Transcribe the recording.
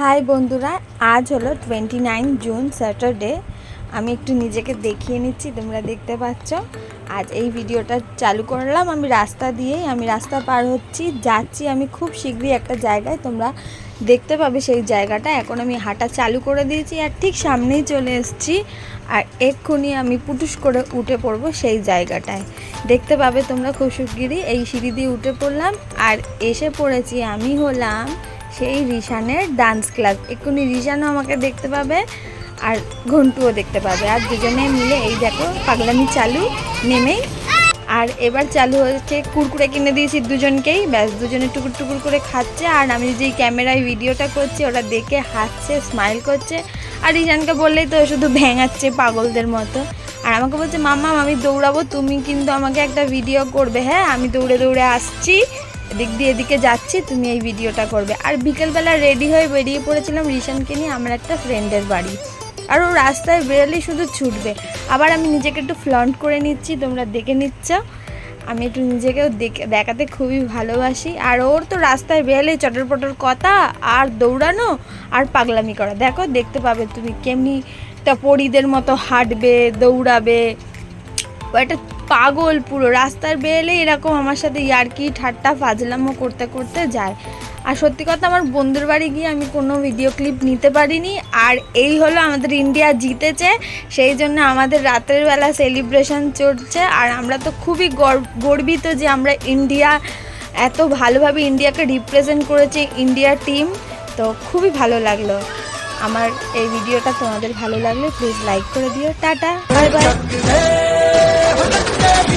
High বন্ধুরা, আজ হলো টোয়েন্টি নাইন জুন স্যাটারডে আমি একটু নিজেকে দেখিয়ে নিচ্ছি, তোমরা দেখতে পাচ্ছ। আজ এই ভিডিওটা চালু করলাম, আমি রাস্তা দিয়েই, আমি রাস্তা পার হচ্ছি, যাচ্ছি আমি খুব শীঘ্রই একটা জায়গায়, তোমরা দেখতে পাবে সেই জায়গাটা। এখন আমি হাঁটা চালু করে দিয়েছি আর ঠিক সামনেই চলে এসেছি, আর এক্ষুনি আমি পুটুস করে উঠে পড়ব সেই জায়গাটায়। দেখতে পাবে তোমরা খুব শিগগিরই এই সিঁড়ি দিয়ে উঠে পড়লাম, আর এসে পড়েছি আমি হলাম সেই রিশানের ডান্স ক্লাস এক্ষুনি রিশানও আমাকে দেখতে পাবে আর ঘন্টুও দেখতে পাবে। আর দুজনে মিলে এই দেখো পাগলামি চালু, নেমেই। আর এবার চালু হয়েছে কুরকুরে কিনে দিয়েছি দুজনকেই। ব্যাস, দুজনে টুকুর টুকুর করে খাচ্ছে। আর আমি যেই ক্যামেরায় ভিডিওটা করছি, ওরা দেখে হাসছে স্মাইল করছে। আর রিশানকে বললেই তো শুধু ভেঙাচ্ছে পাগলদের মতো। আর আমাকে বলছে, মাম্মা, আমি দৌড়াবো, তুমি কিন্তু আমাকে একটা ভিডিও করবে। হ্যাঁ আমি দৌড়ে দৌড়ে আসছি। এদিক দিয়ে এদিকে যাচ্ছি, তুমি এই ভিডিওটা করবে। আর বিকেলবেলা রেডি হয়ে বেরিয়ে পড়েছিলাম রিশানকে নিয়ে আমার একটা ফ্রেন্ডের বাড়ি। আর ও রাস্তায় বেরোলেই শুধু ছুটবে। আবার আমি নিজেকে একটু ফ্লন্ট করে নিচ্ছি, তোমরা দেখে নিচ্ছ। আমি একটু নিজেকেও দেখে, দেখাতে খুবই ভালোবাসি। আর ওর তো রাস্তায় বেরোলেই চটর পটর কথা, আর দৌড়ানো, আর পাগলামি করা। দেখো, দেখতে পাবে তুমি কেমনি তা পরিদের মতো হাঁটবে, দৌড়াবে। ও একটা পাগল পুরো। রাস্তার বেরোলে এরকম আমার সাথে ইয়ার্কি, ঠাট্টা, ফাজলামো করতে করতে যায়। আর সত্যি কথা, আমার বন্ধুর বাড়ি গিয়ে আমি কোনো ভিডিও ক্লিপ নিতে পারিনি। আর এই হলো আমাদের ইন্ডিয়া জিতেছে, সেই জন্য আমাদের রাতের বেলা সেলিব্রেশন চলছে। আর আমরা তো খুবই গর্ব- গর্বিত যে আমরা ইন্ডিয়া, এত ভালোভাবে ইন্ডিয়াকে রিপ্রেজেন্ট করেছে ইন্ডিয়া টিম তো খুবই ভালো লাগল। আমার এই ভিডিওটা তোমাদের ভালো লাগলে প্লিজ লাইক করে দিও। Tata. Bye bye Never the same.